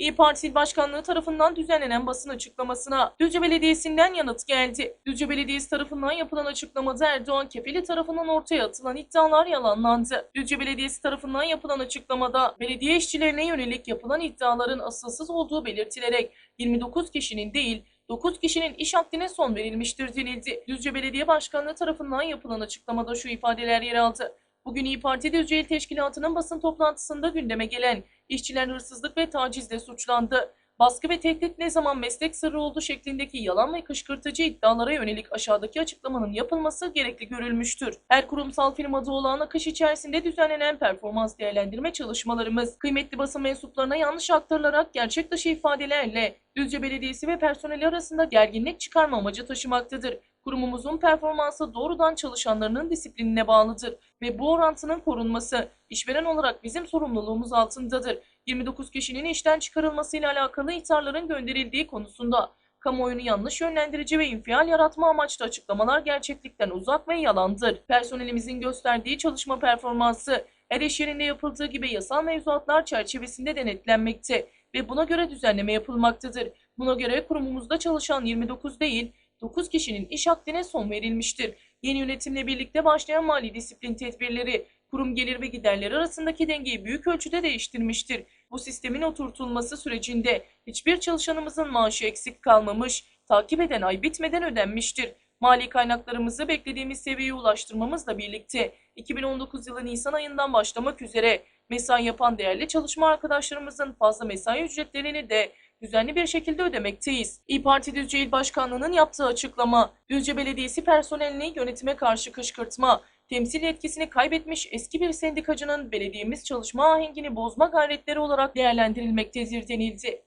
İyi Parti İl Başkanlığı tarafından düzenlenen basın açıklamasına Düzce Belediyesi'nden yanıt geldi. Düzce Belediyesi tarafından yapılan açıklamada Erdoğan Kefeli tarafından ortaya atılan iddialar yalanlandı. Düzce Belediyesi tarafından yapılan açıklamada belediye işçilerine yönelik yapılan iddiaların asılsız olduğu belirtilerek 29 kişinin değil 9 kişinin iş akdine son verilmiştir denildi. Düzce Belediye Başkanlığı tarafından yapılan açıklamada şu ifadeler yer aldı. Bugün İyi Parti Düzce İl Teşkilatı'nın basın toplantısında gündeme gelen işçiler hırsızlık ve tacizle suçlandı. Baskı ve tehdit ne zaman meslek sırrı oldu şeklindeki yalan ve kışkırtıcı iddialara yönelik aşağıdaki açıklamanın yapılması gerekli görülmüştür. Her kurumsal firmada olan akış içerisinde düzenlenen performans değerlendirme çalışmalarımız kıymetli basın mensuplarına yanlış aktarılarak gerçek dışı ifadelerle Düzce Belediyesi ve personeli arasında gerginlik çıkarma amacı taşımaktadır. Kurumumuzun performansı doğrudan çalışanlarının disiplinine bağlıdır ve bu orantının korunması işveren olarak bizim sorumluluğumuz altındadır. 29 kişinin işten çıkarılmasıyla alakalı ihtarların gönderildiği konusunda kamuoyunu yanlış yönlendirici ve infial yaratma amaçlı açıklamalar gerçeklikten uzak ve yalandır. Personelimizin gösterdiği çalışma performansı her iş yerinde yapıldığı gibi yasal mevzuatlar çerçevesinde denetlenmekte ve buna göre düzenleme yapılmaktadır. Buna göre kurumumuzda çalışan 29 değil 9 kişinin iş akdine son verilmiştir. Yeni yönetimle birlikte başlayan mali disiplin tedbirleri kurum gelir ve giderleri arasındaki dengeyi büyük ölçüde değiştirmiştir. Bu sistemin oturtulması sürecinde hiçbir çalışanımızın maaşı eksik kalmamış, takip eden ay bitmeden ödenmiştir. Mali kaynaklarımızı beklediğimiz seviyeye ulaştırmamızla birlikte 2019 yılı Nisan ayından başlamak üzere mesai yapan değerli çalışma arkadaşlarımızın fazla mesai ücretlerini de düzenli bir şekilde ödemekteyiz. İyi Parti Düzce İl Başkanlığı'nın yaptığı açıklama, Düzce Belediyesi personelini yönetime karşı kışkırtma, temsil yetkisini kaybetmiş eski bir sendikacının belediyemiz çalışma ahengini bozma gayretleri olarak değerlendirilmektedir denildi.